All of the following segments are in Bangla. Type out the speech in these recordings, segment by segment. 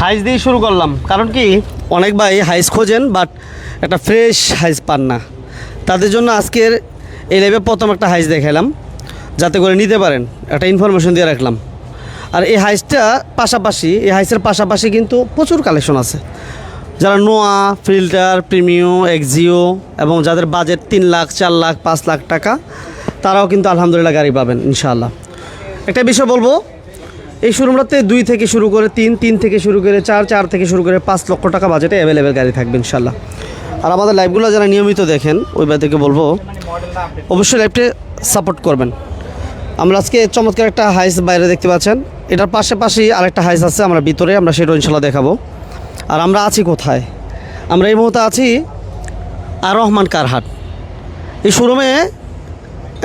হাইস দিয়ে শুরু করলাম। কারণ কি? অনেক ভাই হাইস খোঁজেন বাট একটা ফ্রেশ হাইস পান না। তাদের জন্য আজকের এই লেভে প্রথম একটা হাইস দেখালাম যাতে করে নিতে পারেন। একটা ইনফরমেশন দিয়ে রাখলাম। আর এই হাইসটা পাশাপাশি, এই হাইসের পাশাপাশি কিন্তু প্রচুর কালেকশন আছে। যারা নোয়া, ফিল্টার, প্রিমিও, এক্সিও এবং যাদের বাজেট তিন লাখ, চার লাখ, পাঁচ লাখ টাকা, তারাও কিন্তু আলহামদুলিল্লাহ গাড়ি পাবেন, ইনশাআল্লাহ। একটা বিষয় বলব এই শোরুমটাতে দুই থেকে শুরু করে তিন তিন থেকে শুরু করে চার চার থেকে শুরু করে পাঁচ লক্ষ টাকা বাজেটে অ্যাভেলেবেল গাড়ি থাকবে ইনশাল্লাহ আর আমাদের লাইভগুলো যারা নিয়মিত দেখেন, ওই থেকে বলব, অবশ্যই লাইভটি সাপোর্ট করবেন। আমরা আজকে চমৎকার একটা হাইস বাইরে দেখতে পাচ্ছেন। এটার পাশাপাশি আরেকটা হাইস আছে আমরা ভিতরে, আমরা সেটা ইনশাল্লাহ দেখাবো। আর আমরা আছি কোথায়? আমরা এই মুহূর্তে আছি আর রহমান কারহাট। এই শোরুমে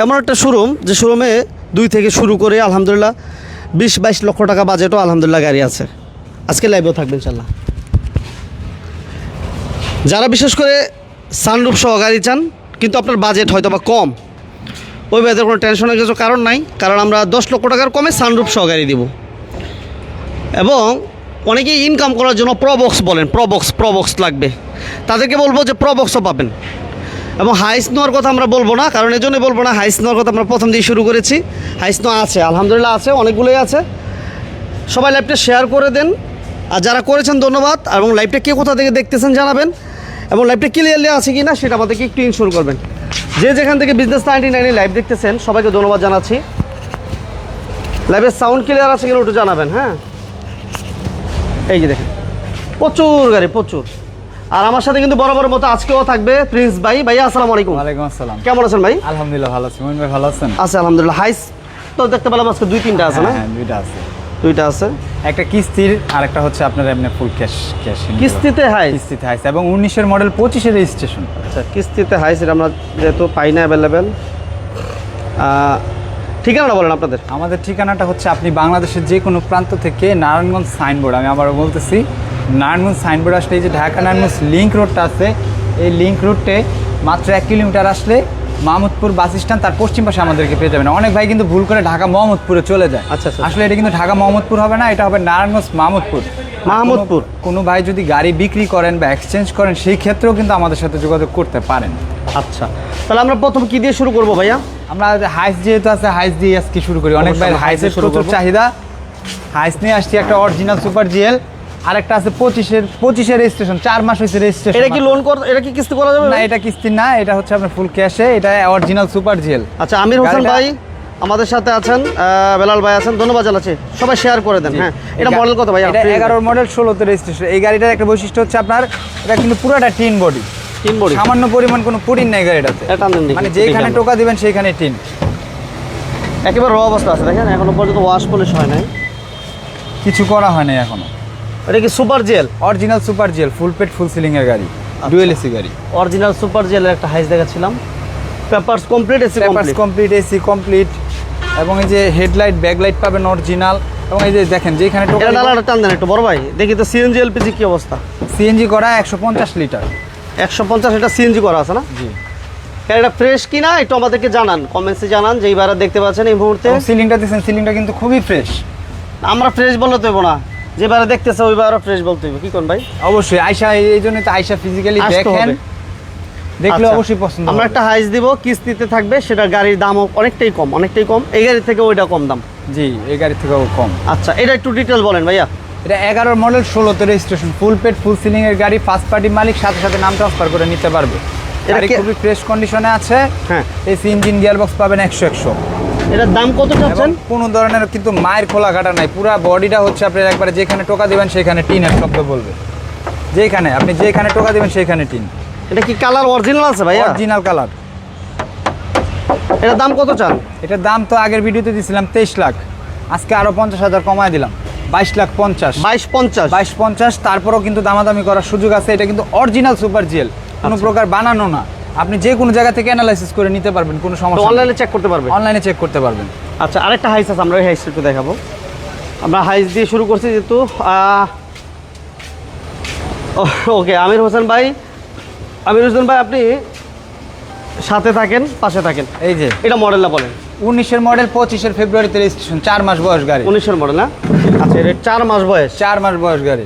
এমন একটা শোরুম, যে শোরুমে দুই থেকে শুরু করে আলহামদুলিল্লাহ বিশ বাইশ লক্ষ টাকা বাজেটও আলহামদুলিল্লাহ গাড়ি আছে। আজকে লাইভেও থাকবে ইনশাল্লাহ যারা বিশেষ করে সানরুফ সহ গাড়ি চান, কিন্তু আপনার বাজেট হয়তো বা কম, ওই ব্যাপারে কোনো টেনশনের কিছু কারণ নাই, কারণ আমরা দশ লক্ষ টাকার কমে সানরুফ সহ গাড়ি দিব। এবং অনেকেই ইনকাম করার জন্য প্রবক্স বলেন প্রবক্স প্রবক্স লাগবে। তাদেরকে বলব যে প্রবক্সও পাবেন। এবং হাইস নেওয়ার কথা আমরা বলব না, কারণ এজন্য বলব না, হাইস নেওয়ার কথা আমরা প্রথম দিয়ে শুরু করেছি। হাইস নেওয়া আছে, আলহামদুলিল্লাহ আছে, অনেকগুলোই আছে। সবাই লাইভটা শেয়ার করে দেন। আর যারা করেছেন, ধন্যবাদ। এবং লাইভটা কে কোথা থেকে দেখতেছেন জানাবেন। এবং লাইভটা ক্লিয়ারলি আছে কি না সেটা আমাদেরকে একটু ইনশোর করবেন। যে যেখান থেকে বিজনেস নাইনটি নাইনে লাইভ দেখতেছেন, সবাইকে ধন্যবাদ জানাচ্ছি। লাইভের সাউন্ড ক্লিয়ার আছে কিনা, একটু জানাবেন হ্যাঁ? এই যে দেখেন, প্রচুর গাড়ি, প্রচুর। আর আমার সাথে কিন্তু বরাবর মতো আজকেও থাকবে প্রিন্স ভাই। ভাই আসসালামু আলাইকুম। ওয়ালাইকুম আসসালাম। কেমন আছেন ভাই? আলহামদুলিল্লাহ ভালো আছি। মোমিন ভাই ভালো আছেন? আছে আলহামদুলিল্লাহ। হাইস তো দেখতে পেলাম আজকে দুই তিনটা আছে না? হ্যাঁ, হ্যাঁ, দুইটা আছে। দুইটা আছে। একটা কিস্তির আর একটা হচ্ছে আপনার এমনি ফুল ক্যাশ ক্যাশ কিস্তিতে হাইস? কিস্তিতে হাইছে এবং উনিশের মডেল পঁচিশের রেজিস্ট্রেশন আচ্ছা কিস্তিতে হাইস এটা আমরা যেহেতু পাই না অ্যাভেলেবেল ঠিকানাটা বলেন আপনাদের। আমাদের ঠিকানাটা হচ্ছে আপনি বাংলাদেশের যে কোনো প্রান্ত থেকে নারায়ণগঞ্জ সাইনবোর্ড আমি আবারও বলতেছি নারায়ণগঞ্জ সাইনবোর্ড আসলে এই যে ঢাকা নারায়ণগঞ্জ লিঙ্ক রোডটা আছে এই লিঙ্ক রোডটে মাত্র এক কিলোমিটার আসলে মাহমুদপুর বাস স্ট্যান্ড তার পশ্চিম পাশে আমাদেরকে পেয়ে যাবেন। অনেক ভাই কিন্তু ভুল করে ঢাকা মোহাম্মদপুরে চলে যায়। আচ্ছা, আচ্ছা। আসলে এটা কিন্তু ঢাকা মোহাম্মদপুর হবে না এটা হবে নারায়ণগঞ্জ মাহমুদপুর। মাহমুদপুর। কোনো- ভাই যদি গাড়ি বিক্রি করেন বা এক্সচেঞ্জ করেন সেই ক্ষেত্রেও কিন্তু আমাদের সাথে যোগাযোগ করতে পারেন। আচ্ছা তাহলে আমরা প্রথম কি দিয়ে শুরু করব ভাইয়া? আমরা হাইস যেহেতু আছে হাইস দিয়ে আজকে শুরু করি। অনেক ভাই হাইসের শুরু প্রচুর চাহিদা। হাইস নিয়ে আসছি একটা অরিজিনাল সুপার জিএল আর একটা আছে পঁচিশের পঁচিশের রেজিস্ট্রেশন চার মাস হয়েছে রেজিস্ট্রেশন এটা কি লোন কর এটা কি কিস্তি করা যাবে না এটা কিস্তি না এটা হচ্ছে আপনার ফুল ক্যাশে এটা অরিজিনাল সুপার জেল আচ্ছা আমির হোসেন ভাই আমাদের সাথে আছেন বেলাল ভাই আছেন ধন্যবাদ জানাচ্ছি। সবাই শেয়ার করে দেন হ্যাঁ। এটা মডেল কত ভাই এটা এগারোর মডেল ষোলোতে রেজিস্ট্রেশন এই গাড়িটার একটা বৈশিষ্ট্য হচ্ছে আপনার এটা কিন্তু পুরোটা টিন বডি টিন বড়ি সামান্য পরিমাণ কোনো পুরিন নাই গাড়িটাতে। মানে যেখানে টোকা দিবেন সেইখানে টিন। একেবারে র অবস্থা আছে দেখেন এখনও পর্যন্ত ওয়াশ পলিশ হয় নাই। কিছু করা হয় নাই এখনও। এটা কি super GL? Original super GL full paid full ceiling এর গাড়ি আচ্ছা। ডুয়েল এসি গাড়ি। অরিজিনাল সুপার জেলের একটা হাইস দেখাচ্ছিলাম। Papers complete AC papers complete AC complete এবং এই যে হেডলাইট ব্যাকলাইট পাবেন অরিজিনাল এবং এই যে দেখেন যেখানে ডালাটা টান দেন একটু বড় ভাই। দেখি তো সিএনজি এলপিজি কি অবস্থা? সিএনজি করা একশো পঞ্চাশ লিটার। একশো পঞ্চাশ এটা সিএনজি করা আছে না? জি। এটা ফ্রেশ কিনা একটু আমাদেরকে জানান কমেন্টসে জানান যে এইবার দেখতে পাচ্ছেন এই মুহূর্তে। সিলিংটা দিচ্ছেন সিলিংটা কিন্তু খুবই ফ্রেশ আমরা ফ্রেশ বলতে হইব না। যেবারে দেখতেছে ওইবারও ফ্রেশ বলতে হইব। কি কোন ভাই? অবশ্যই আয়সা এই জন্য তো আয়সা ফিজিক্যালি দেখেন। দেখলে আচ্ছা, অবশ্যই পছন্দ আমরা একটা হাইস দিব কিস্তিতে থাকবে সেটা গাড়ির দামও অনেকটাই কম অনেকটাই কম। এই গাড়ি থেকে ওইটা কম দাম। জি এই গাড়ি থেকেও কম। আচ্ছা এটা একটু ডিটেল বলেন ভাইয়া। এটা এগারোর মডেল ষোলোতে registration full paid full ceiling এর গাড়ি ফার্স্ট পার্টি মালিক সাথে সাথে নাম ট্রান্সফার করে নিতে পারবে। এটা খুবই ফ্রেশ কন্ডিশনে আছে। হ্যাঁ। এসি ইঞ্জিন গিয়ার বক্স পাবেন একশো একশো। এটার দাম কত চাচ্ছেন? কোনো ধরনের কিন্তু মায়ের খোলা কাটা নাই পুরা বডিটা হচ্ছে আপনার একবারে যেখানে টোকা দিবেন সেখানে টিনের শব্দ বলবে। যেখানে আপনি যেখানে টোকা দিবেন সেখানে টিন। এটা কি কালার অরিজিনাল আছে ভাইয়া? Original colour. এটার দাম কত চান? এটার দাম তো আগের ভিডিওতে দিয়েছিলাম তেইশ লাখ। আজকে আরও পঞ্চাশ হাজার কমায় দিলাম। বাইশ লাখ পঞ্চাশ। বাইশ পঞ্চাশ। বাইশ পঞ্চাশ তারপরেও কিন্তু দামাদামি করার সুযোগ আছে। এটা কিন্তু অরিজিনাল সুপার জিএল কোনো আচ্ছা। প্রকার বানানো না। আপনি যে কোনো জায়গা থেকে অ্যানালাইসিস করে নিতে পারবেন কোনো সমস্যা অনলাইনে চেক করতে পারবেন? অনলাইনে চেক করতে পারবেন। আচ্ছা আরেকটা হাইস আছে আমরা ওই হাইসটা একটু দেখাবো। আমরা হাইস দিয়ে শুরু করছি যেহেতু ওকে আমির হোসেন ভাই আমির হোসেন ভাই আপনি সাথে থাকেন পাশে থাকেন। এই যে। এটা মডেলটা বলেন? উনিশের মডেল পঁচিশের ফেব্রুয়ারিতে রেজিস্ট্রেশন চার মাস বয়স গাড়ি। উনিশের মডেল না? আচ্ছা এটা চার মাস বয়স। চার মাস বয়স গাড়ি।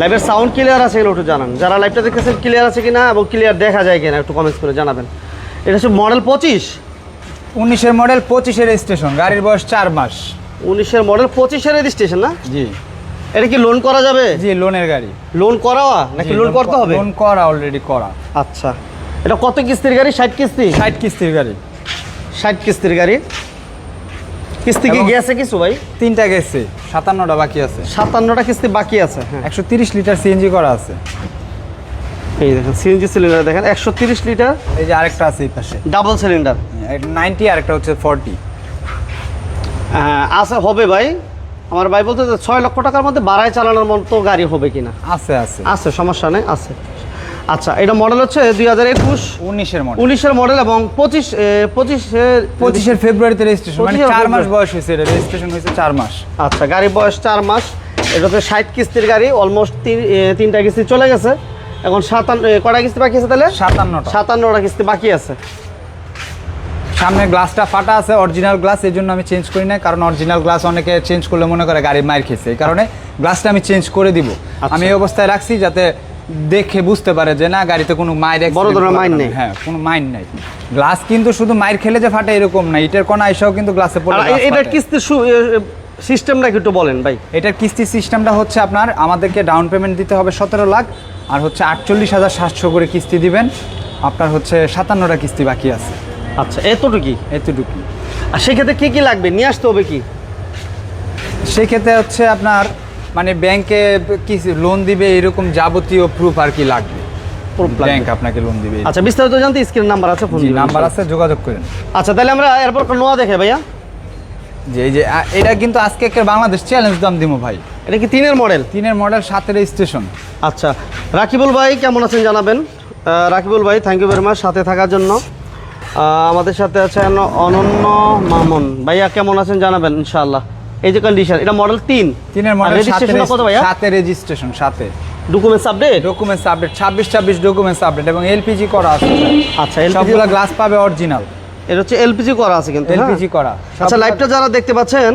লাইভের সাউন্ড ক্লিয়ার আছে এগুলো একটু জানান। যারা লাইভটা দেখতেছেন ক্লিয়ার আছে কিনা এবং ক্লিয়ার দেখা যায় কিনা একটু কমেন্টস করে জানাবেন। এটা হচ্ছে মডেল পঁচিশ। উনিশের মডেল পঁচিশের রেজিস্ট্রেশন গাড়ির বয়স চার মাস। উনিশের মডেল পঁচিশের রেজিস্ট্রেশন না? জি। এটা কি লোন করা যাবে? জি লোনের গাড়ি। লোন করাওয়া? নাকি লোন করতে হবে? লোন করা অলরেডি করা। আচ্ছা। এটা কত কিস্তির গাড়ি? ষাট কিস্তি? ষাট কিস্তির গাড়ি। ষাট কিস্তির গাড়ি। কিস্তি কি গেছে কিছু ভাই? তিনটা গেছে। সাতান্নটা বাকি আছে। সাতান্নটা কিস্তি বাকি আছে। হ্যাঁ। একশো তিরিশ লিটার সিএনজি করা আছে। এই দেখেন সিএনজি সিলিন্ডার দেখেন একশো তিরিশ লিটার। এই যে আরেকটা আছে এই পাশে। ডাবল সিলিন্ডার নাইনটি আরেকটা হচ্ছে ফর্টি আছে হবে ভাই। আমার ভাই বলতে ছয় লক্ষ টাকার মধ্যে বাড়ায় চালানোর মতো গাড়ি হবে কিনা। আছে আছে। আছে সমস্যা নেই আছে। আচ্ছা এটা মডেল হচ্ছে দুই হাজার একুশ উনিশের মডেল উনিশের মডেল এবং পঁচিশ পঁচিশের পঁচিশের ফেব্রুয়ারিতে রেজিস্ট্রেশন মানে চার মাস। বয়স হয়েছে এটা রেজিস্ট্রেশন হয়েছে চার মাস। আচ্ছা গাড়ি বয়স চার মাস এটা হচ্ছে ষাট কিস্তির গাড়ি অলমোস্ট তিন তিনটা কিস্তি চলে গেছে। এখন সাতান্ন কটা কিস্তি বাকি আছে তাহলে? সাতান্নটা। সাতান্নটা কিস্তি বাকি আছে। সামনে গ্লাসটা ফাটা আছে অরিজিনাল গ্লাস এই জন্য আমি চেঞ্জ করি না কারণ অরিজিনাল গ্লাস অনেকে চেঞ্জ করলে মনে করে গাড়ি মার খেয়েছে এই কারণে গ্লাসটা আমি চেঞ্জ করে দিব। আচ্ছা। আমি এই অবস্থায় রাখছি যাতে দেখে বুঝতে পারে যে না গাড়িতে কোনো মায়ের বড় ধরনের মাইর নেই। হ্যাঁ কোনো মাইন নেই। গ্লাস কিন্তু শুধু মাইর খেলে যে ফাটে এরকম না ইটের কোনা এসেও কিন্তু গ্লাসে পড়ে এ- glass এটার সিস্টেমটা একটু বলেন ভাই। এটার কিস্তি সিস্টেমটা হচ্ছে আপনার আমাদেরকে ডাউন পেমেন্ট দিতে হবে সতেরো লাখ আর হচ্ছে আটচল্লিশ হাজার সাতশো করে কিস্তি দিবেন। আপনার হচ্ছে সাতান্নটা কিস্তি বাকি আছে। আচ্ছা এতটুকুই এতটুকু। আর সেক্ষেত্রে কি কি লাগবে? নিয়ে আসতে হবে কি? সেক্ষেত্রে হচ্ছে আপনার মানে ব্যাংকে কি লোন দিবে এরকম যাবতীয় প্রুফ আর কি লাগবে। ব্যাংক আপনাকে লোন দিবে। আচ্ছা বিস্তারিত জানতে স্ক্রিন নাম্বার আছে ফোন নাম্বার আছে। যোগাযোগ করেন। আচ্ছা তাহলে আমরা এরপর নোয়া দেখে ভাইয়া। যে যে এটা কিন্তু আজকে একটা বাংলাদেশ চ্যালেঞ্জ দাম দিমো ভাই। এটা কি তিনের মডেল তিনের মডেল সাতের স্টেশন আচ্ছা রাকিবুল ভাই কেমন আছেন জানাবেন? রাকিবুল ভাই থ্যাংক ইউ ভেরি মাচ সাথে থাকার জন্য। আমাদের সাথে আছেন অনন্য মামুন। ভাইয়া কেমন আছেন জানাবেন ইনশাআল্লাহ? এই যে কন্ডিশন এটা মডেল তিন। তিনের মডেল রেজিস্ট্রেশন কত ভাইয়া? সাথে রেজিস্ট্রেশন সাথে ডকুমেন্টস আপডেট ডকুমেন্টস আপডেট ছাব্বিশ ছাব্বিশ ডকুমেন্টস আপডেট এবং এলপিজি করা আছে। আচ্ছা এলপিজি সবগুলো গ্লাস পাবে অরিজিনাল এটা হচ্ছে এলপিজি করা আছে কিন্তু হ্যাঁ? এলপিজি করা। আচ্ছা লাইভটা যারা দেখতে পাচ্ছেন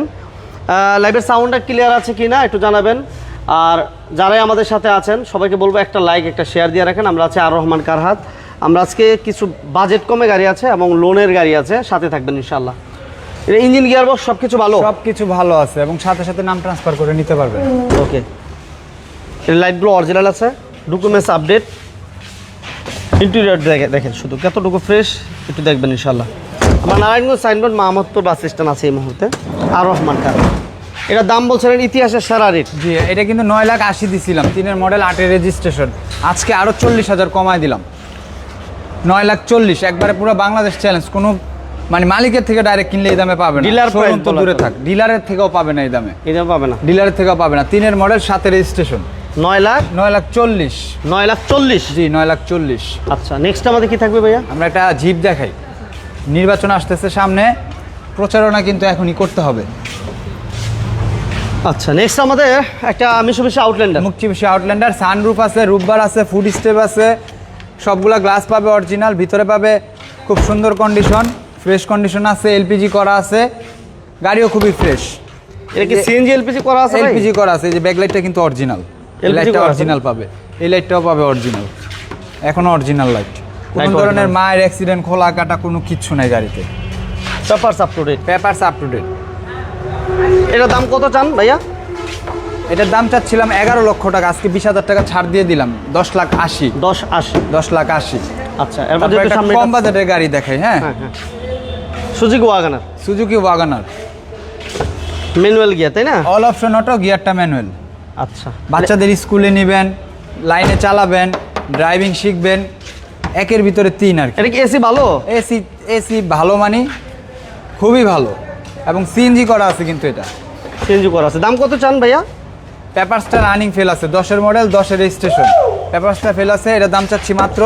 লাইভের সাউন্ডটা ক্লিয়ার আছে কি না একটু জানাবেন। আর যারাই আমাদের সাথে আছেন সবাইকে বলব একটা লাইক একটা শেয়ার দিয়ে রাখেন। আমরা আছি আর রহমান কারহাত। আমরা আজকে কিছু বাজেট কমে গাড়ি আছে এবং লোনের গাড়ি আছে সাথে থাকবেন ইনশাল্লাহ এটা ইঞ্জিন গিয়ার বক্স সব কিছু ভালো? সব কিছু ভালো আছে এবং সাথে সাথে নাম ট্রান্সফার করে নিতে পারবেন। ওকে। লাইটগুলো অরিজিনাল আছে ডকুমেন্টস আপডেট ইন্টেরিয়র দেখেন শুধু কতটুকু ফ্রেশ একটু দেখবেন ইনশাল্লাহ আমার Narayanganj Signboard Mahmudpur bus stand আছে এই মুহূর্তে আর রহমান কার এটা দাম বলছিলেন ইতিহাসের সেরা রেট জি এটা কিন্তু নয় লাখ আশি দিছিলাম তিনের মডেল আটের রেজিস্ট্রেশন আজকে আরও চল্লিশ হাজার কমায় দিলাম। নয় লাখ চল্লিশ একবারে পুরো বাংলাদেশ চ্যালেঞ্জ কোনো মানে মালিকের থেকে ডাইরেক্ট কিনলে এই দামে পাবে না। Dealer price তো দূরে থাক। ডিলারের থেকেও পাবে না এই দামে। এই দামে পাবে না। ডিলারের থেকেও পাবে না। তিনের মডেল সাথে রেজিস্ট্রেশন নয় লাখ? নয় লাখ চল্লিশ। নয় লাখ চল্লিশ? জি নয় লাখ চল্লিশ। আচ্ছা নেক্সট আমাদের কি থাকবে ভাইয়া? আমরা একটা জিপ দেখাই। নির্বাচন আসতেছে সামনে। প্রচারণা কিন্তু এখনই করতে হবে। আচ্ছা নেক্সট আমাদের একটা মিশুবিশি আউটল্যান্ডার বেশি আউটল্যান্ডার সানরুফ আছে রুববার আছে ফুড স্টেপ আছে। সবগুলা গ্লাস পাবে অরিজিনাল ভিতরে পাবে। খুব সুন্দর কন্ডিশন ফ্রেশ কন্ডিশন আছে এলপিজি করা আছে গাড়িও খুবই ফ্রেশ। এটা কি সিএনজি এলপিজি করা আছে এলপিজি করা আছে এই যে ব্যাকলাইটটা কিন্তু অরিজিনাল। লাইটটা অরিজিনাল পাবে। এই লাইটটাও পাবে অরিজিনাল। এখনও অরিজিনাল লাইট কোনো ধরনের মায়ের অ্যাক্সিডেন্ট খোলা কাটা কোনো কিচ্ছু নাই গাড়িতে। Papers up to date papers up to date এটার দাম কত চান ভাইয়া? এটার দাম চাচ্ছিলাম এগারো লক্ষ টাকা আজকে বিশ হাজার টাকা ছাড় দিয়ে দিলাম দশ লাখ আশি। দশ আশি। দশ লাখ আশি। আচ্ছা কম বাজেটের গাড়ি দেখাই হ্যাঁ? হ্যাঁ হ্যাঁ। Suzuki WagonR Suzuki WagonR manual gear তাই না? অল অপশন অটো গিয়ারটা ম্যানুয়াল আচ্ছা। বাচ্চাদের স্কুলে নেবেন লাইনে চালাবেন ড্রাইভিং শিখবেন একের ভিতরে তিন আর কি। এটা কি এসি ভালো? এসি এসি ভালো মানি খুবই ভালো। এবং সিএনজি করা আছে কিন্তু এটা। সিএনজি করা আছে। দাম কত চান ভাইয়া? পেপারসটা রানিং ফেল আছে। দশের মডেল দশের রেজিস্ট্রেশন পেপারসটা ফেল আছে এটার দাম চাচ্ছি মাত্র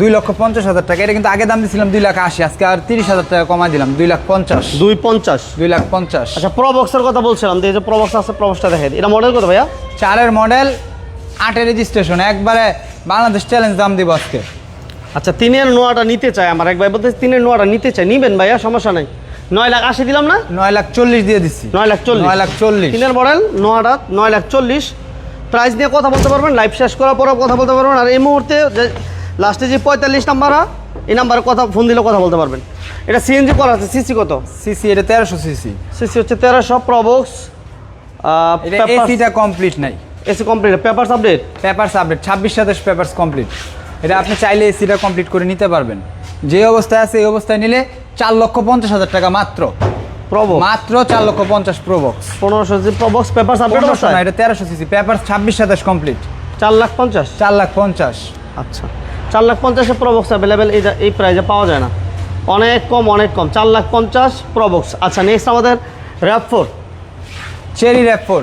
দুই লক্ষ পঞ্চাশ হাজার টাকা। এটা কিন্তু আগে দাম দিয়েছিলাম দুই লাখ আশি আজকে আর তিরিশ হাজার টাকা কমাই দিলাম দুই লাখ পঞ্চাশ। দুই পঞ্চাশ? দুই লাখ পঞ্চাশ। আচ্ছা প্রবক্সের কথা বলছিলাম যে প্রবক্স আছে প্রবক্সটা দেখে এটা মডেল কত ভাইয়া? চারের মডেল আটের রেজিস্ট্রেশন একবারে বাংলাদেশ চ্যালেঞ্জ দাম দিব আজকে। আচ্ছা তিনের নোয়াটা নিতে চাই আমার। একবার বলতে তিনের নোয়াটা নিতে চাই। নিবেন ভাইয়া সমস্যা নাই। নয় লাখ আশি দিলাম না? নয় লাখ চল্লিশ দিয়ে দিচ্ছি। নয় লাখ চল্লিশ। নয় লাখ চল্লিশ। তিনের মডেল নোয়াটা নয় লাখ চল্লিশ। প্রাইস নিয়ে কথা বলতে পারবেন লাইভ শেষ করার পরে কথা বলতে পারবেন। আর এই মুহূর্তে যে লাস্টে যে পঁয়তাল্লিশ নাম্বার এই নাম্বারে কথা ফোন দিলে কথা বলতে পারবেন। এটা সিএনজি করা আছে সিসি কত? সিসি এটা তেরোশো সিসি সিসি হচ্ছে তেরোশো প্রবক্স এসিটা কমপ্লিট নাই। AC complete papers update papers update ছাব্বিশ সাতাশ পেপারস কমপ্লিট এটা আপনি চাইলে এসিটা কমপ্লিট করে নিতে পারবেন। যে অবস্থায় আছে এই অবস্থায় নিলে চার লক্ষ পঞ্চাশ হাজার টাকা মাত্র। প্রবক্স মাত্র চার লক্ষ পঞ্চাশ প্রোবক্স পনেরোশো প্রবক্স পেপারস আপডেট এটা তেরোশো সিসি পেপার ছাব্বিশ সাতাশ কমপ্লিট চার লাখ পঞ্চাশ? চার লাখ পঞ্চাশ। আচ্ছা। চার লাখ পঞ্চাশে প্রবক্স অ্যাভেলেবেল এই এই প্রাইজে পাওয়া যায় না। অনেক কম অনেক কম। চার লাখ পঞ্চাশ প্রবক্স আচ্ছা নেক্সট আমাদের RAV four cherry RAV four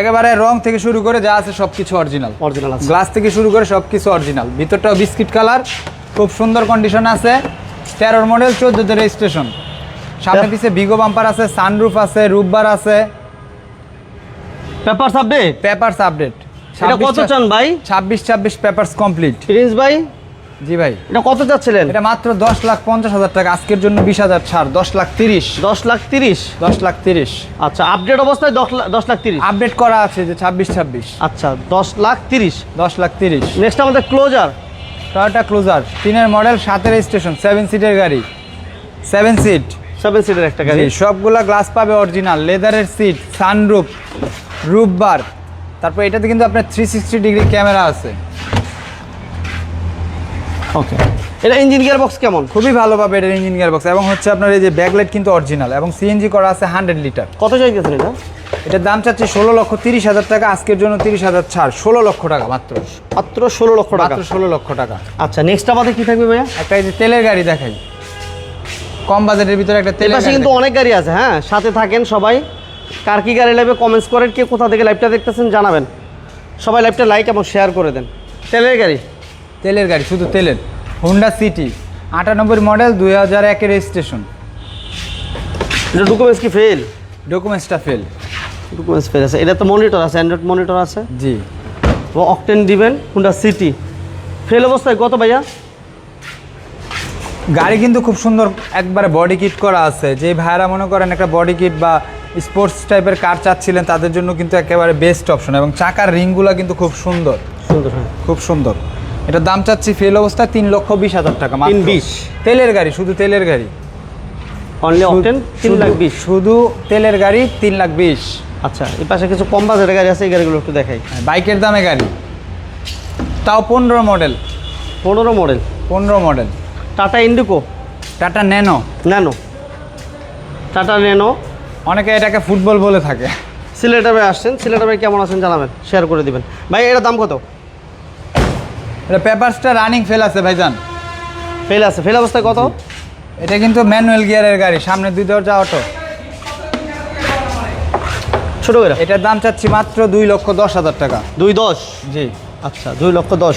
একেবারে রং থেকে শুরু করে যা আছে সব কিছু অরিজিনাল অরিজিনাল আছে। গ্লাস থেকে শুরু করে সব কিছু অরিজিনাল ভিতরটাও বিস্কিট কালার খুব সুন্দর কন্ডিশন আছে। তেরোর মডেল চোদ্দোতে রেজিস্ট্রেশন সামনে পিছে বিগো বাম্পার আছে সানরুফ আছে রুববার আছে। পেপারস আপডেট পেপারস আপডেট এটা কত চান ভাই? ছাব্বিশ ছাব্বিশ পেপারস কমপ্লিট প্রিন্স ভাই? জি ভাই। এটা কত চাচ্ছিলেন? এটা মাত্র দশ লাখ পঞ্চাশ হাজার টাকা। আজকের জন্য বিশ হাজার ছাড় দশ লাখ তিরিশ। দশ লাখ তিরিশ? দশ লাখ তিরিশ। আচ্ছা আপডেট অবস্থায় দশ লাখ দশ লাখ তিরিশ। আপডেট করা আছে যে ছাব্বিশ ছাব্বিশ। আচ্ছা দশ লাখ তিরিশ। দশ লাখ তিরিশ। নেক্সট আমাদের ক্লোজার টয়োটা ক্লোজার তিনের মডেল সাতের স্টেশন সেভেন সিটের গাড়ি। সেভেন সিট সেভেন সিটের একটা গাড়ি। সবগুলা গ্লাস পাবে অরিজিনাল লেদারের সিট সানরুফ রুফ বার তারপর এটাতে কিন্তু আপনার থ্রি সিক্সটি ডিগ্রি ক্যামেরা আছে। ওকে এটা ইঞ্জিন গিয়ার বক্স কেমন? খুবই ভালো পাবে এটার ইঞ্জিন গিয়ার বক্স এবং হচ্ছে আপনার এই যে ব্যাকলাইট কিন্তু অরিজিনাল এবং সিএনজি করা আছে হান্ড্রেড লিটার কত চাইতেছেন এটা? এটার দাম চাচ্ছি ষোলো লক্ষ তিরিশ হাজার টাকা আজকের জন্য তিরিশ হাজার ছাড় ষোলো লক্ষ টাকা মাত্র। মাত্র ষোলো লক্ষ টাকা? মাত্র ষোলো লক্ষ টাকা। আচ্ছা নেক্সট আমাদের কি থাকবে ভাইয়া? একটা এই যে তেলের গাড়ি দেখাই। কম বাজেটের ভিতরে একটা তেলের কিন্তু অনেক গাড়ি আছে হ্যাঁ? সাথে থাকেন সবাই। কার কি গাড়ি লাগবে কমেন্টস করেন কে কোথা থেকে লাইভটা দেখতেছেন জানাবেন। সবাই লাইভটা লাইক এবং শেয়ার করে দেন। তেলের গাড়ি? তেলের গাড়ি শুধু তেলের। হোন্ডা সিটি আটানব্বই মডেল দুই হাজার একের রেজিস্ট্রেশন এটা ডকুমেন্টস কি ফেল ডকুমেন্টসটা ফেল ডকুমেন্টস ফেল আছে। এটা তো মনিটর আছে অ্যান্ড্রয়েড মনিটর আছে? জি। অকটেন দিবেন হুন্ডা সিটি ফেল অবস্থায় কত ভাইয়া? গাড়ি কিন্তু খুব সুন্দর একবারে বডি কিট করা আছে। যে ভাইয়ারা মনে করেন একটা বডি কিট বা স্পোর্টস টাইপের কার চাচ্ছিলেন তাদের জন্য কিন্তু একেবারে বেস্ট অপশন এবং চাকার রিংগুলো কিন্তু খুব সুন্দর। সুন্দর হ্যাঁ। খুব সুন্দর। এটার দাম চাচ্ছি ফেল অবস্থায় তিন লক্ষ বিশ হাজার টাকা। তিন বিশ। তেলের গাড়ি শুধু তেলের গাড়ি। অনলি অকটেন তিন লাখ বিশ। শুধু তেলের গাড়ি তিন লাখ বিশ। আচ্ছা এই পাশে কিছু কম বাজেটের গাড়ি আছে এই গাড়িগুলো একটু দেখাই। বাইকের দামে গাড়ি। তাও পনেরো মডেল পনেরো মডেল পনেরো model Tata Indica Tata Nano Nano Tata Nano অনেকে এটাকে ফুটবল বলে থাকে। সিলেটে ভাই আসছেন সিলেটে ভাই কেমন আছেন জানাবেন শেয়ার করে দিবেন। ভাই এটার দাম কত? এটা পেপারসটা রানিং ফেল আছে ভাইজান। ফেল আছে ফেল অবস্থায় কত? এটা কিন্তু ম্যানুয়াল গিয়ারের গাড়ি সামনে দুই দরজা অটো ছোটো করে। এটার দাম চাচ্ছি মাত্র দুই লক্ষ দশ হাজার টাকা। দুই দশ? জি। আচ্ছা দুই লক্ষ দশ।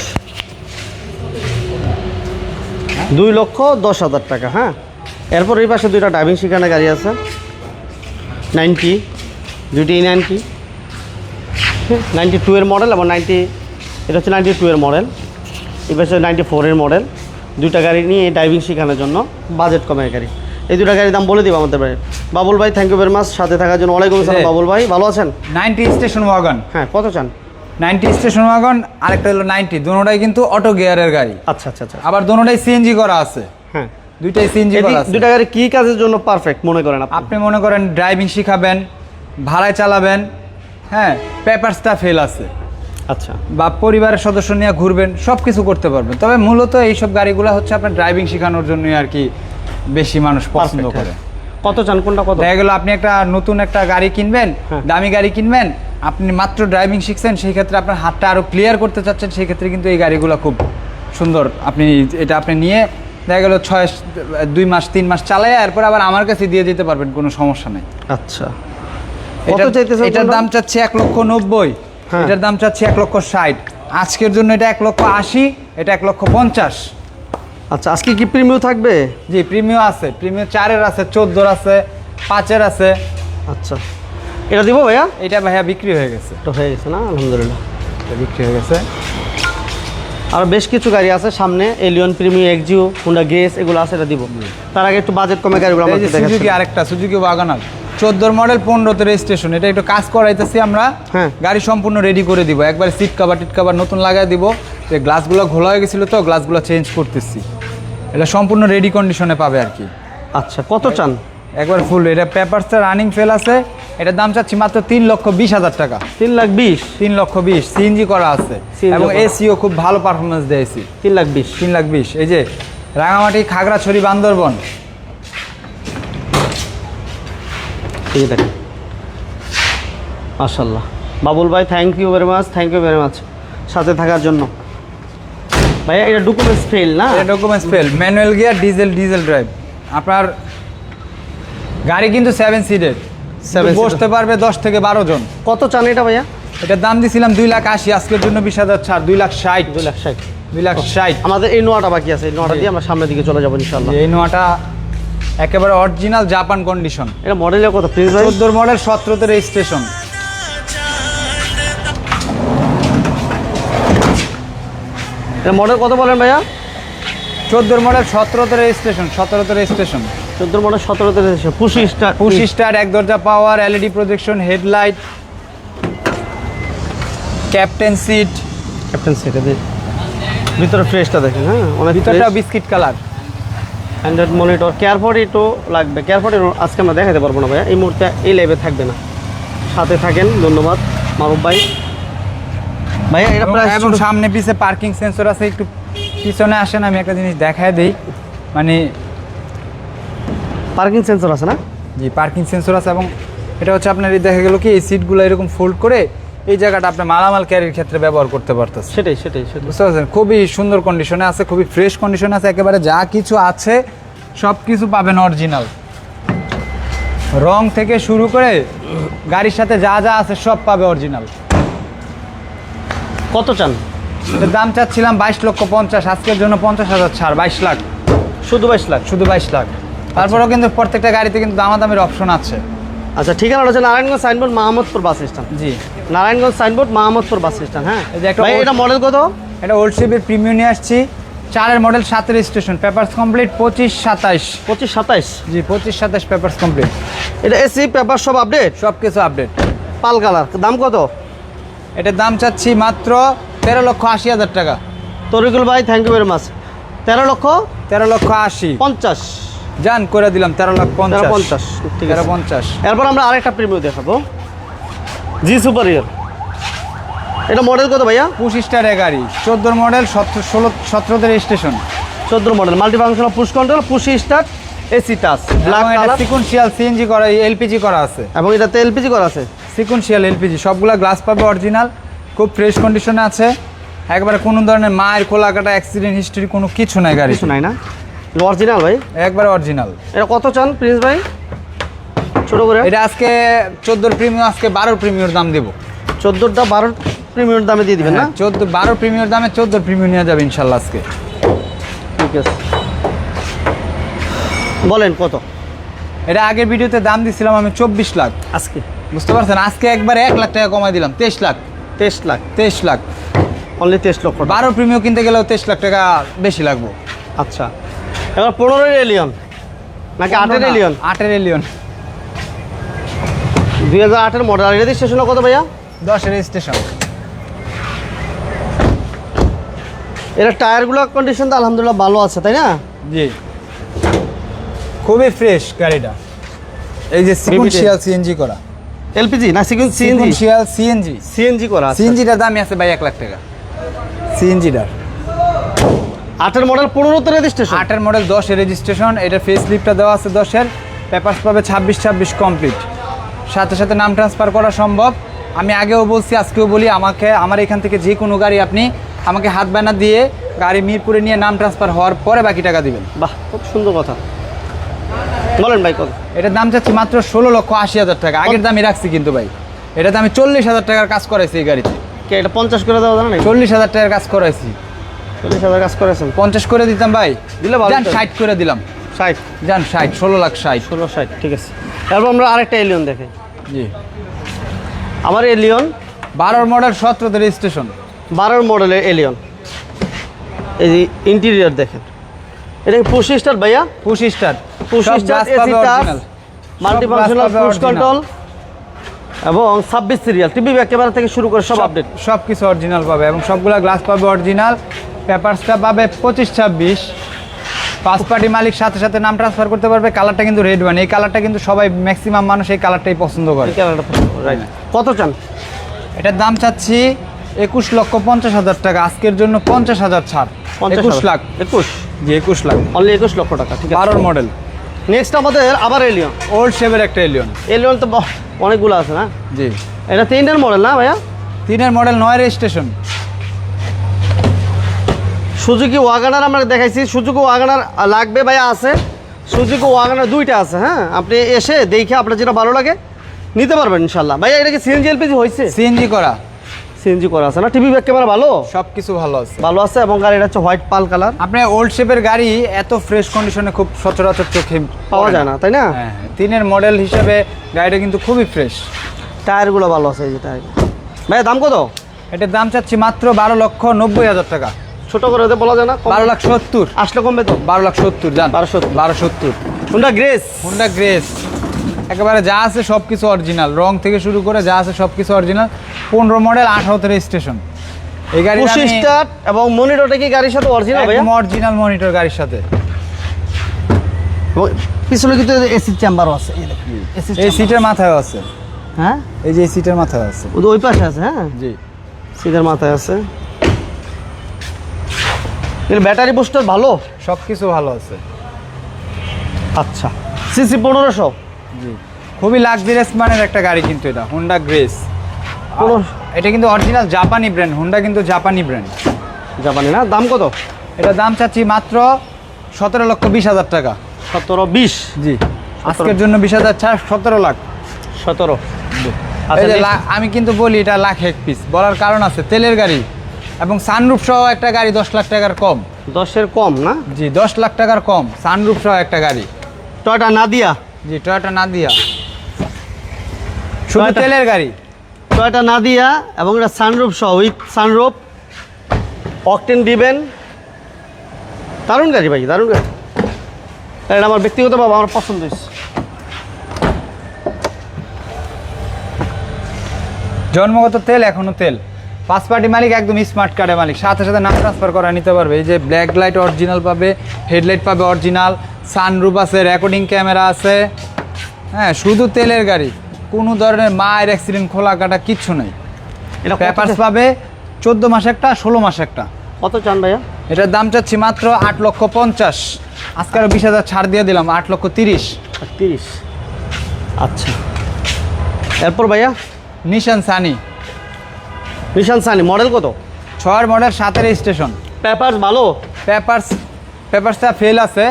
দুই লক্ষ দশ হাজার টাকা হ্যাঁ? এরপর এই পাশে দুইটা ড্রাইভিং শিখানো গাড়ি আছে। নাইনটি দুইটি নাইনটি। নাইনটি টু এর মডেল এবং নাইনটি এটা হচ্ছে নাইনটি টু এর মডেল এবার হচ্ছে নাইনটি ফোরের মডেল দুইটা গাড়ি নিয়ে ড্রাইভিং শেখানোর জন্য বাজেট কমের গাড়ি। এই দুটা গাড়ির দাম বলে দিব আমাদের ভাই। বাবুল ভাই থ্যাংক ইউ ভেরি মাচ সাথে থাকার জন্য ওয়ালাইকুম আসসালাম। বাবুল ভাই। ভালো আছেন? নাইনটি স্টেশন ওয়াগন হ্যাঁ কত চান? নাইনটি স্টেশন ওয়াগন আরেকটা হলো নাইনটি। দুটোটাই কিন্তু অটো গিয়ারের গাড়ি। আচ্ছা আচ্ছা আচ্ছা। আবার দুটোটাই সিএনজি করা আছে। হ্যাঁ। দুইটাই সিএনজি করা আছে। দুইটা গাড়ি কি কাজের জন্য পারফেক্ট মনে করেন আপনি? আপনি মনে করেন ড্রাইভিং শিখাবেন ভাড়ায় চালাবেন হ্যাঁ পেপারসটা ফেল আছে। আচ্ছা। বা পরিবারের সদস্য নিয়ে ঘুরবেন সব কিছু করতে পারবেন। তবে মূলত এইসব গাড়িগুলো হচ্ছে আপনার ড্রাইভিং শেখানোর জন্যই আর কি বেশি মানুষ পছন্দ করে। হ্যাঁ। কত চান কোনটা কত? দেখা গেল আপনি একটা নতুন একটা গাড়ি কিনবেন হ্যাঁ। দামি গাড়ি কিনবেন আপনি মাত্র ড্রাইভিং শিখছেন সেই ক্ষেত্রে আপনার হাতটা আরও ক্লিয়ার করতে চাচ্ছেন সেই ক্ষেত্রে কিন্তু এই গাড়িগুলো খুব সুন্দর। আপনি এটা আপনি নিয়ে দেখা গেল ছয় দুই মাস তিন মাস চালাই এরপর আবার আমার কাছে দিয়ে দিতে পারবেন কোনো সমস্যা নেই। আচ্ছা। এটা- এটার দাম চাচ্ছে এক লক্ষ নব্বই। হ্যাঁ। এটার দাম চাচ্ছে এক লক্ষ ষাট। আজকের জন্য এটা এক লক্ষ আশি এটা এক লক্ষ পঞ্চাশ। আচ্ছা আজকে কি প্রিমিয়াম থাকবে? জি প্রিমিয় আছে। প্রিমিয় চারের আছে চোদ্দোর আছে পাঁচের আছে। আচ্ছা। এটা দিব ভাইয়া? এটা ভাইয়া বিক্রি হয়ে গেছে। তো হয়ে গেছে না? আলহামদুলিল্লাহ। বিক্রি হয়ে গেছে। আর বেশ কিছু গাড়ি আছে সামনে Allion Premio Axio Honda Grace এগুলো আছে এটা দিব। তার আগে একটু বাজেট কমে গাড়িগুলো আমরা। সুজুকি আরেকটা সুজুকি ওয়াগনার চোদ্দোর মডেল পনেরোতে রেজিস্ট্রেশন এটা একটু কাজ করাইতেছি আমরা। হ্যাঁ। গাড়ি সম্পূর্ণ রেডি করে দিব। একবার সিট কাভার টিট কাভার নতুন লাগাই দিব। যে গ্লাসগুলো ঘোলা হয়ে গেছিল তো গ্লাসগুলো চেঞ্জ করতেছি। এটা সম্পূর্ণ রেডি কন্ডিশনে পাবে আর কি। আচ্ছা কত চান? একবার ফুল এটা পেপারসটা রানিং ফেল আছে। এটার দাম চাচ্ছি মাত্র তিন লক্ষ বিশ হাজার টাকা। তিন লাখ বিশ? তিন লক্ষ বিশ সিএনজি করা আছে। এবং এসিও খুব ভালো পারফরমেন্স দিয়েছি। তিন লাখ বিশ। তিন লাখ বিশ এই যে রাঙামাটি খাগড়াছড়ি বান্দরবন। দেখেন। মাশাল্লাহ বাবুল ভাই thank you very much thank you very much সাথে থাকার জন্য। ভাইয়া এটা ডকুমেন্টস ফেল না? এটা documents full manual gear diesel diesel drive আপনার গাড়ি কিন্তু সেভেন সিটের বসতে পারবে দশ থেকে বারো জন। কত চান এটা ভাইয়া? এটার দাম দিছিলাম দুই লাখ আশি আজকের জন্য বিশ হাজার ছাড় দুই লাখ ষাট। দুই লাখ ষাট। দুই লাখ ষাট। আমাদের এই নোয়াটা বাকি আছে এই নোয়াটা দিয়ে আমরা সামনের দিকে চলে যাব ইনশাল্লাহ এই নোয়াটা একেবারে অরিজিনাল জাপান কন্ডিশন এটা মডেলের কত চোদ্দোর মডেল সতেরোতে রেজিস্ট্রেশন এটা মডেল কত বলেন ভাইয়া? চোদ্দোর মডেল সতেরোতে রেজিস্ট্রেশন সতেরোতে রেজিস্ট্রেশন চোদ্দ মডেল সতেরোতে রয়েছে পুশি স্টার পুশি স্টার এক দরজা power LED projection headlight captain seat captain সেটা ভিতরে ফ্রেশটা দেখেন হ্যাঁ? অনেক ভিতরটা বিস্কিট কালার অ্যান্ড্রয়েড মনিটর কেয়ারফোর্ড একটু লাগবে। কেয়ারফোর্ড আজকে আমরা দেখাতে পারব না ভাইয়া। এই মুহূর্তে এই লাইভে থাকবে না। সাথে থাকেন ধন্যবাদ। মাহবুব ভাই। ভাইয়া এটা প্রায় এবং সামনে পিছে পার্কিং সেন্সর আছে একটু পিছনে আসেন আমি একটা জিনিস দেখায় দিই। মানে পার্কিং সেন্সর আছে না? জি পার্কিং সেন্সর আছে এবং এটা হচ্ছে আপনার এই দেখা গেল কি এই সিটগুলো এরকম ফোল্ড করে এই জায়গাটা আপনি মালামাল ক্যারির ক্ষেত্রে ব্যবহার করতে পারতেছে সেটাই সেটাই বুঝতে পারছেন? খুবই সুন্দর কন্ডিশনে আছে খুবই ফ্রেশ কন্ডিশনে আছে একেবারে যা কিছু আছে সব কিছু পাবেন অরিজিনাল রং থেকে শুরু করে গাড়ির সাথে যা যা আছে সব পাবে অরিজিনাল কত চান? দাম চাচ্ছিলাম বাইশ লক্ষ পঞ্চাশ আজকের জন্য পঞ্চাশ হাজার ছাড় বাইশ লাখ। শুধু বাইশ লাখ? শুধু বাইশ লাখ। তারপরেও কিন্তু প্রত্যেকটা গাড়িতে কিন্তু দামাদামির অপশন আছে। আচ্ছা ঠিকানা হচ্ছে Narayanganj signboard Mahmudpur bus stand জি। Narayanganj signboard Mahmudpur bus stand হ্যাঁ? এই যে একটা ভাই এটা মডেল কত? এটা ওল্ড শেপের প্রিমিয়াম নিয়ে আসছি। চারের মডেল সাতের স্টেশন পেপারস কমপ্লিট পঁচিশ সাতাইশ। পঁচিশ সাতাইশ? জি পঁচিশ সাতাইশ পেপারস কমপ্লিট এটা এসি পেপার সব আপডেট সব কিছু আপডেট পাল কালার। দাম কত? এটার দাম চাচ্ছি মাত্র তেরো লক্ষ আশি হাজার টাকা। তরিকুল ভাই থ্যাংক ইউ ভেরি মাচ তেরো লক্ষ? তেরো লক্ষ আশি। পঞ্চাশ। যান করে দিলাম তেরো লাখ পঞ্চাশ। পঞ্চাশ ঠিক আছে। পঞ্চাশ। এরপর আমরা আরেকটা প্রিমিয়াম দেখাবো। জি সুপার ইয়ার এটা মডেল কত ভাইয়া? পঁচিশ টাকা গাড়ি। চোদ্দোর মডেল সতেরো ষোলো সতেরোতে স্টেশন চোদ্দ model multi functional push control push start AC touch black colour CNG করা এলপিজি করা আছে। এবং এটাতে এলপিজি করা আছে। সিকুনশিয়াল এলপিজি সবগুলা গ্লাস পাবে অরিজিনাল খুব ফ্রেশ কন্ডিশনে আছে। একবারে কোনো ধরনের মায়ের খোলা কাটা অ্যাক্সিডেন্ট হিস্ট্রি কোনো কিছু নাই গাড়ি কিছু নাই না? অরিজিনাল ভাই? একবারে অরিজিনাল এটা কত চান প্রিন্স ভাই? ছোট করে। এটা আজকে চোদ্দোর প্রিমিয়াম আজকে বারোর প্রিমিয়র দাম দেবো। চোদ্দোটা বারো প্রিমিয়াম দামে দিয়ে দিবেন না? হ্যাঁ চোদ্দ বারো প্রিমিয়র দামে চোদ্দোর প্রিমিয়র নিয়ে যাবে ইনশাল্লাহ আজকে। ঠিক আছে। বলেন কত? এটা আগের ভিডিওতে দাম দিছিলাম আমি চব্বিশ লাখ। আজকে? বুঝতে পারছেন? আজকে একবার এক লাখ টাকা কমাই দিলাম তেইশ লাখ। তেইশ লাখ? তেইশ লাখ। অনলি তেইশ লক্ষ। বারো প্রিমিয়াম কিনতে গেলেও তেইশ লাখ টাকা বেশি লাগবো। আচ্ছা। এবার পনেরোই এলিয়ন নাকি আটের এলিয়ন আটের এলিয়ন দুই হাজার আটের মডেল রেজিস্ট্রেশন কত ভাইয়া? দশের স্টেশন এটা টায়ারগুলো কন্ডিশন তো আলহামদুলিল্লাহ ভালো আছে তাই না? জি। খুবই ফ্রেশ গাড়িটা। এই যে সিকুনশিয়াল সিএনজি করা। এলপিজি না সিকুয়েন্স সিএনজি সিএনজি সিএনজি করা সিএনজিটার দামই আছে ভাই এক লাখ টাকা। সিএনজিটার আটের মডেল পনেরোতে রেজিস্ট্রেশন আটের মডেল দশের রেজিস্ট্রেশন এটা ফেস লিফটটা দেওয়া আছে দশের পেপারস পাবে ছাব্বিশ ছাব্বিশ কমপ্লিট সাথে সাথে নাম ট্রান্সফার করা সম্ভব। আমি আগেও বলছি আজকেও বলি আমাকে আমার এখান থেকে যে কোনো গাড়ি আপনি আমাকে হাত ব্যানার দিয়ে গাড়ি মিরপুরে নিয়ে নাম ট্রান্সফার হওয়ার পরে বাকি টাকা দিবেন। বাহ খুব সুন্দর কথা। বলেন ভাই কত এটার দাম চাচ্ছি মাত্র ষোলো লক্ষ আশি হাজার টাকা। আগের দামই রাখছি কিন্তু ভাই। এটাতে আমি চল্লিশ হাজার টাকার কাজ করাইছি এই গাড়িতে। কে এটা পঞ্চাশ করে দেওয়া জানা নাই চল্লিশ হাজার টাকার কাজ করাইছি। চল্লিশ হাজার কাজ করেছেন। পঞ্চাশ করে দিতাম ভাই। দিলে ভালো ষাট করে দিলাম। ষাট। যান ষাট ষোলো লাখ ষাট। ষোলো ষাট ঠিক আছে। এরপর আমরা আরেকটা এলিয়ন দেখে। জি। আমার এলিয়ন বারোর মডেল সতেরোতে রেজিস্ট্রেশন বারোর মডেলের এলিয়ন এই যে ইন্টেরিয়র দেখেন। এটা পুশি স্টার ভাইয়া? Push start push start AC touch multi functional cruise control এবং ছাব্বিশ সিরিয়াল টিভি ক্যামেরা থেকে শুরু করে সব আপডেট সব কিছু অরিজিনাল পাবে এবং সবগুলা গ্লাস পাবে অরিজিনাল পেপারসটা পাবে পঁচিশ ছাব্বিশ। পাঁচ পার্টি মালিক সাথে সাথে নাম ট্রান্সফার করতে পারবে কালারটা কিন্তু রেড ওয়ান এই কালারটা কিন্তু সবাই ম্যাক্সিমাম মানুষ এই কালারটাই পছন্দ করে। কত চান? এটার দাম চাচ্ছি একুশ লক্ষ পঞ্চাশ হাজার টাকা। আজকের জন্য পঞ্চাশ হাজার ছাড়। একুশ লাখ। একুশ? জি একুশ লাখ। অনলি একুশ লক্ষ টাকা ঠিক আছে। বারোর মডেল নেক্সট আমাদের আবার এলিয়ন ওল্ড শেপের একটা এলিয়ন এলিয়ন তো অনেকগুলো আছে না? জি। এটা তিনটের মডেল না ভাইয়া? তিনের মডেল নয় রেজিস্ট্রেশন সুজুকি ওয়াগানার আমরা দেখাইছি। সুজুকি ওয়াগানার লাগবে ভাইয়া আছে। সুজুকি ওয়াগানার দুইটা আছে হ্যাঁ? আপনি এসে দেখে আপনার যেটা ভালো লাগে নিতে পারবেন ইনশাল্লাহ ভাইয়া এটা কি সিএনজি এলপিজি হয়েছে? সিএনজি করা। সিএনজি করা আছে না? টিভি ব্যাক ক্যামেরা ভালো? সব কিছু ভালো আছে। ভালো আছে এবং গাড়িটা হচ্ছে হোয়াইট পাল কালার। আপনি ওল্ড শেপের গাড়ি এত ফ্রেশ কন্ডিশনে খুব সচরাচর চোখে পাওয়া যায় না। তাই না? হ্যাঁ হ্যাঁ। তিনের মডেল হিসেবে গাড়িটা কিন্তু খুবই ফ্রেশ। টায়ারগুলো ভালো আছে এই যে টায়ার। ভাইয়া দাম কত? এটার দাম চাচ্ছি মাত্র বারো লক্ষ নব্বই হাজার টাকা। ছোট করে হতে বলা যায় না বারো লাখ সত্তর। আসলে কমবে তো? বারো লাখ সত্তর জান। বারো সত্তর। বারো সত্তর। হোন্ডা গ্রেস হোন্ডা গ্রেস একেবারে যা আছে সব কিছু অরিজিনাল রং থেকে শুরু করে যা আছে সব কিছু অরিজিনাল পনেরো মডেল আঠারোতে রেজিস্ট্রেশন এই গাড়ি স্টার্ট এবং মনিটরটা কি গাড়ির সাথে অরিজিনাল ভাইয়া? অরিজিনাল মনিটর গাড়ির সাথে। পিছনে কিন্তু এসি চেম্বারও আছে। এই। সিটের মাথায় আছে। হ্যাঁ? এই যে এই সিটের মাথায় আছে। ওই পাশে আছে হ্যাঁ? জি। সিটের মাথায় আছে। এর ব্যাটারি বুস্টার ভালো? সব কিছু ভালো আছে। আচ্ছা। সিসি পনেরোশো? জি। খুবই লাক্সারিয়াস মানের একটা গাড়ি কিন্তু এটা হুন্ডা গ্রেস এটা কিন্তু অরিজিনাল জাপানি ব্র্যান্ড হুন্ডা কিন্তু জাপানি ব্র্যান্ড জাপানি না? দাম কত? এটা দাম চাচ্ছি মাত্র সতেরো লক্ষ বিশ হাজার টাকা। সতেরো বিশ? জি। আজকের জন্য বিশ হাজার ছাড় সতেরো লাখ। সতেরো। আচ্ছা আমি কিন্তু বলি এটা লাখ এক পিস বলার কারণ আছে তেলের গাড়ি। এবং সানরুফ সহ একটা গাড়ি দশ লাখ টাকার কম। দশের কম না? জি দশ লাখ টাকার কম সানরুফ সহ একটা গাড়ি। টয়টা নাদিয়া জি টয়োটা না দিয়া শুধু তেলের গাড়ি। টয়টা নাদিয়া এবং এটা সানরুফ সহ উইথ সানরুফ অকটেন দিবেন। দারুণ গাড়ি ভাই দারুণ গাড়ি। এটা আমার ব্যক্তিগতভাবে আমার পছন্দ হয়েছে। জন্মগত তেল এখনও তেল। পাঁচ পার্টি মালিক একদম স্মার্ট কার্ডের মালিক। সাথে সাথে নাম ট্রান্সফার করা নিতে পারবে। এই যে ব্ল্যাক লাইট অরিজিনাল পাবে হেডলাইট পাবে অরিজিনাল সানরুফ আছে রেকর্ডিং ক্যামেরা আছে। হ্যাঁ শুধু তেলের গাড়ি কোনো ধরনের মায়ের অ্যাক্সিডেন্ট খোলা কাটা কিচ্ছু নেই। এটা কত পাবে চোদ্দ মাস একটা ষোলো মাস একটা। কত চান ভাইয়া? এটার দাম চাচ্ছি মাত্র আট লক্ষ পঞ্চাশ। আজকে বিশ হাজার ছাড় দিয়ে দিলাম আট লক্ষ তিরিশ। তিরিশ আচ্ছা। এরপর ভাইয়া? Nissan Sunny Nissan Sunny model কত? ছয়ের মডেল সাতের স্টেশন পেপার ভালো? পেপারস পেপারসটা ফেল আছে।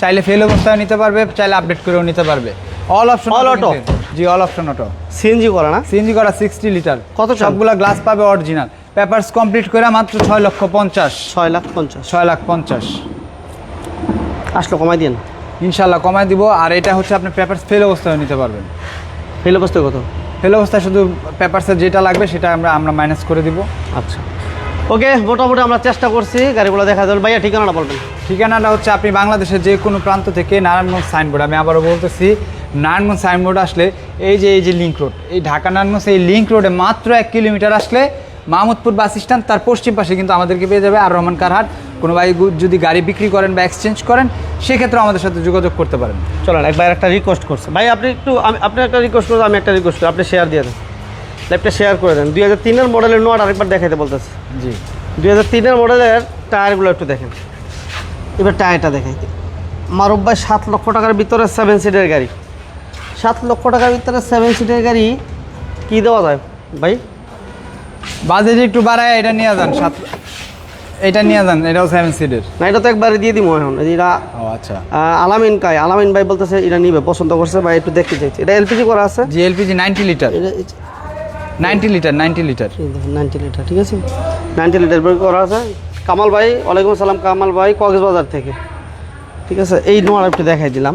চাইলে ফেল অবস্থায় নিতে পারবে চাইলে আপডেট করেও নিতে পারবে। All option all auto? জি অল অপশন অটো সিএনজি করা না? সিএনজি করা সিক্সটি লিটার কত? সবগুলা গ্লাস পাবে অরিজিনাল পেপারস কমপ্লিট করে মাত্র ছয় লক্ষ পঞ্চাশ। ছয় লাখ পঞ্চাশ। ছয় লাখ পঞ্চাশ। আসলো কমাই দিন ইনশাল্লাহ কমায় দিব আর এটা হচ্ছে আপনি পেপারস ফেল অবস্থায় নিতে পারবেন। ফেল অবস্থায় কত? ফেল অবস্থায় শুধু পেপারসের যেটা লাগবে সেটা আমরা আমরা মাইনাস করে দিব। আচ্ছা। ওকে মোটামুটি আমরা চেষ্টা করছি গাড়িগুলো দেখা যাবে। ভাইয়া ঠিকানাটা বলবেন। ঠিকানাটা হচ্ছে আপনি বাংলাদেশের যে কোনো প্রান্ত থেকে নারায়ণগঞ্জ সাইনবোর্ড আমি আবারও বলতেছি নারায়ণগঞ্জ সাইনবোর্ড আসলে এই যে এই যে লিঙ্ক রোড এই ঢাকা নারায়ণগঞ্জ এই লিঙ্ক রোডে মাত্র এক কিলোমিটার আসলে মাহমুদপুর বাস স্ট্যান্ড তার পশ্চিম পাশে কিন্তু আমাদেরকে পেয়ে যাবে আর রহমান কারহাট। কোনো ভাই যদি গাড়ি বিক্রি করেন বা এক্সচেঞ্জ করেন সেক্ষেত্রে আমাদের সাথে যোগাযোগ করতে পারেন। চলেন একবার একটা রিকোয়েস্ট করছে। ভাই আপনি একটু আমি আপনি একটা রিকোয়েস্ট করছেন আমি একটা রিকোয়েস্ট করি। আপনি শেয়ার দিয়ে দেন। লাইভটা শেয়ার করে দেন। দুই হাজার তিনের মডেলের নোট আরেকবার দেখাইতে বলতেছে। জি। দুই হাজার তিনের মডেলের টায়ারগুলো একটু দেখেন। এবার টায়ারটা দেখাইতে মারুফ ভাই সাত লক্ষ টাকার ভিতরে সেভেন সিটের গাড়ি। সাত লক্ষ টাকার ভিতরে সেভেন সিটের গাড়ি কী দেওয়া যায় ভাই? বাজেট একটু বাড়ায় এটা নিয়ে যান সাত এটা নিয়ে যান এটাও সেভেন সিটের না এটা তো একবারে দিয়ে দিব এখন। এটা ও আচ্ছা। আলামিন কাই? আলামিন ভাই বলতেছে এটা নিবে পছন্দ করছে ভাই একটু দেখতে চাইছে। এটা এলপিজি করা আছে? জি LPG ninety litre ninety litre ninety litre ninety litre ঠিক আছে? নাইনটি লিটার করা আছে। কামাল ভাই ওয়ালাইকুম আসসালাম কামাল ভাই কক্সবাজার থেকে। ঠিক আছে? এই নোয়ার একটু দেখাই দিলাম।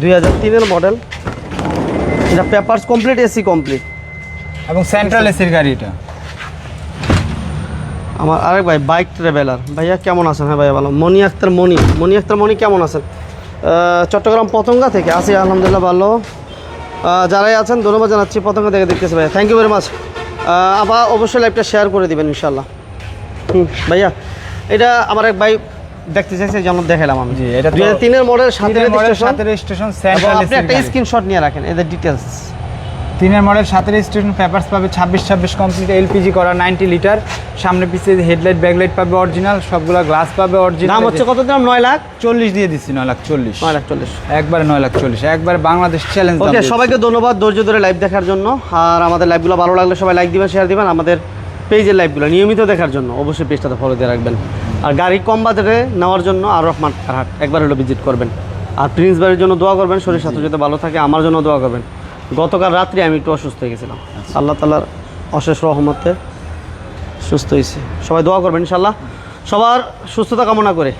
দুই হাজার তিনের মডেল এটা পেপারস কমপ্লিট এসি কমপ্লিট এবং সেন্ট্রাল এসির গাড়ি এটা। আমার আরেক ভাই বাইক ট্রাভেলার ভাইয়া কেমন আছেন? হ্যাঁ ভাইয়া ভালো। মনি আক্তার মনি মনি আক্তার মনি কেমন আছেন? চট্টগ্রাম পতঙ্গা থেকে আছি আলহামদুলিল্লাহ ভালো। যারাই আছেন ধন্যবাদ জানাচ্ছি পতঙ্গা থেকে দেখতেছি ভাইয়া। থ্যাংক ইউ ভেরি মাচ আবার অবশ্যই লাইভটা শেয়ার করে দিবেন ইনশাল্লাহ হুম ভাইয়া এটা আমার এক ভাই দেখতে চাইছে যেমন দেখালাম আমি। জি, এটা দুই হাজার তিনের মডেল সাথে তিনের মডেল রেজিস্ট্রেশন সেন্ট্রাল আপনি একটা স্ক্রিনশট নিয়ে রাখেন এদের ডিটেলস তিনের মডেল সাথে রেজিস্ট্রেশন পেপারস পাবে ছাব্বিশ ছাব্বিশ কমপ্লিট এলপিজি করা নাইনটি লিটার। সামনে পিছিয়ে হেডলাইট ব্যাকলাইট পাবে অরিজিনাল সবগুলা গ্লাস পাবে অরিজিনাল। দাম হচ্ছে কত দাম নয় লাখ চল্লিশ দিয়ে দিচ্ছি নয় লাখ চল্লিশ। নয় লাখ চল্লিশ। একবারে নয় লাখ চল্লিশ একবারে বাংলাদেশ চ্যালেঞ্জ ওকে সবাইকে ধন্যবাদ ধৈর্য ধরে লাইভ দেখার জন্য। আর আমাদের লাইভগুলো ভালো লাগলে সবাই লাইক দিবেন শেয়ার দিবেন। আমাদের পেজের লাইভগুলো নিয়মিত দেখার জন্য অবশ্যই পেজটাতে ফলো দিয়ে রাখবেন। আর গাড়ি কম বাজারে নেওয়ার জন্য আর রহমান হাট একবার হলো ভিজিট করবেন। আর প্রিন্স বাড়ির জন্য দোয়া করবেন শরীর স্বাস্থ্য যাতে ভালো থাকে আমার জন্য দোয়া করবেন। গতকাল রাত্রে আমি একটু অসুস্থ হয়ে গেছিলাম। আল্লাহ তালার অশেষ রহমতে সুস্থ হয়েছি। সবাই দোয়া করবেন ইনশাল্লাহ সবার সুস্থতা কামনা করে।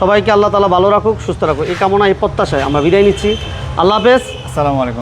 সবাইকে আল্লাহ তালা ভালো রাখুক, সুস্থ রাখুক। এই কামনা এই প্রত্যাশায় আমরা বিদায় নিচ্ছি। আল্লাহ হাফেজ। আসসালামু আলাইকুম।